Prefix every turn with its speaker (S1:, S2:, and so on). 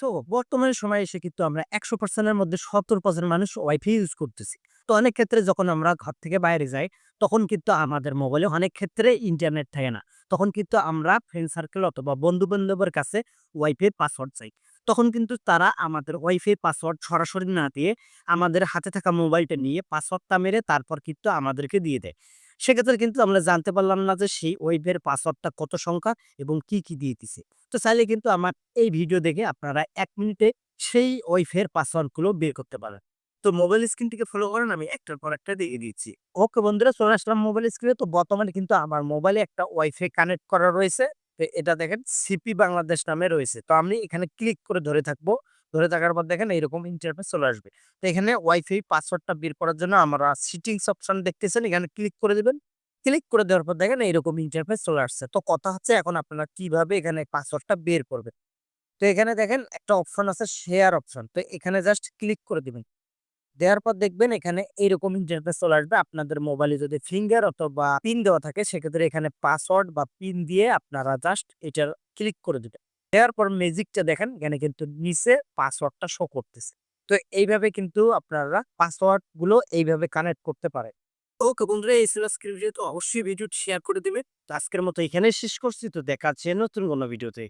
S1: So বর্তমানে সময়ে এসে কিন্তু আমরা একশো পার্সেন্টের মধ্যে সত্তর পার্সেন্ট মানুষ ওয়াইফাই ইউজ করতেছি। তো অনেক ক্ষেত্রে যখন আমরা ঘর থেকে বাইরে যাই, তখন কিন্তু আমাদের মোবাইলে অনেক ক্ষেত্রে ইন্টারনেট থাকে না। তখন কিন্তু আমরা ফ্রেন্ড সার্কেল অথবা বন্ধু বান্ধবের কাছে ওয়াইফাই পাসওয়ার্ড চাই। তখন কিন্তু তারা আমাদের ওয়াইফাই পাসওয়ার্ড সরাসরি না দিয়ে আমাদের হাতে থাকা মোবাইলটা নিয়ে পাসওয়ার্ডটা মেরে তারপর কিন্তু আমাদেরকে দিয়ে দেয়। সেক্ষেত্রে কিন্তু আমরা জানতে পারলাম না যে সেই ওয়েবের পাসওয়ার্ডটা কত সংখ্যা এবং কি কি দিয়ে দিছে তো চাইলে কিন্তু আমার এই ভিডিও দেখে আপনারা এক মিনিটে সেই ওয়াইফের পাসওয়ার্ডগুলো বের করতে পারেন। তো মোবাইল স্ক্রিনটিকে ফলো করেন, আমি একটার পর একটা দিয়ে দিচ্ছি। ওকে বন্ধুরা, চলে আসলাম মোবাইল স্ক্রিনে। তো বর্তমানে কিন্তু আমার মোবাইলে একটা ওয়াইফাই কানেক্ট করা রয়েছে। এটা দেখেন, সিপি বাংলাদেশ নামে রয়েছে। তো আমি এখানে ক্লিক করে ধরে থাকব। ধরে থাকার পর দেখেন এইরকম ইন্টারফেস চলে আসবে। তো এখানে ওয়াইফাই পাসওয়ার্ডটা বের করার জন্য আমরা সিটিংস অপশন দেখতেছেন, এখানে ক্লিক করে দিবেন। ক্লিক করে দেওয়ার পর দেখেন এইরকম ইন্টারফেস চলে আসছে। তো কথা হচ্ছে এখন আপনারা কীভাবে এখানে পাসওয়ার্ডটা বের করবেন? তো এখানে দেখেন একটা অপশন আছে শেয়ার অপশন তো এখানে জাস্ট ক্লিক করে দিবেন। দেওয়ার পর দেখবেন এখানে এইরকম ইন্টারফেস চলে আসবে। আপনাদের মোবাইলে যদি ফিঙ্গার অথবা পিন দেওয়া থাকে, সেক্ষেত্রে এখানে পাসওয়ার্ড বা পিন দিয়ে আপনারা জাস্ট এটার ক্লিক করে দিবেন। দেওয়ার পর ম্যাজিকটা দেখেন, এখানে কিন্তু নিচে পাসওয়ার্ডটা শো করতেছে। তো এইভাবে কিন্তু আপনারা পাসওয়ার্ডগুলো এইভাবে কানেক্ট করতে পারে ওকে বন্ধুরা, এই আজকের ভিডিও তো অবশ্যই ভিডিওটি শেয়ার করে দেবে তো আজকের মতো এখানে শেষ করছি, তো দেখা হচ্ছে নতুন কোনো ভিডিওতে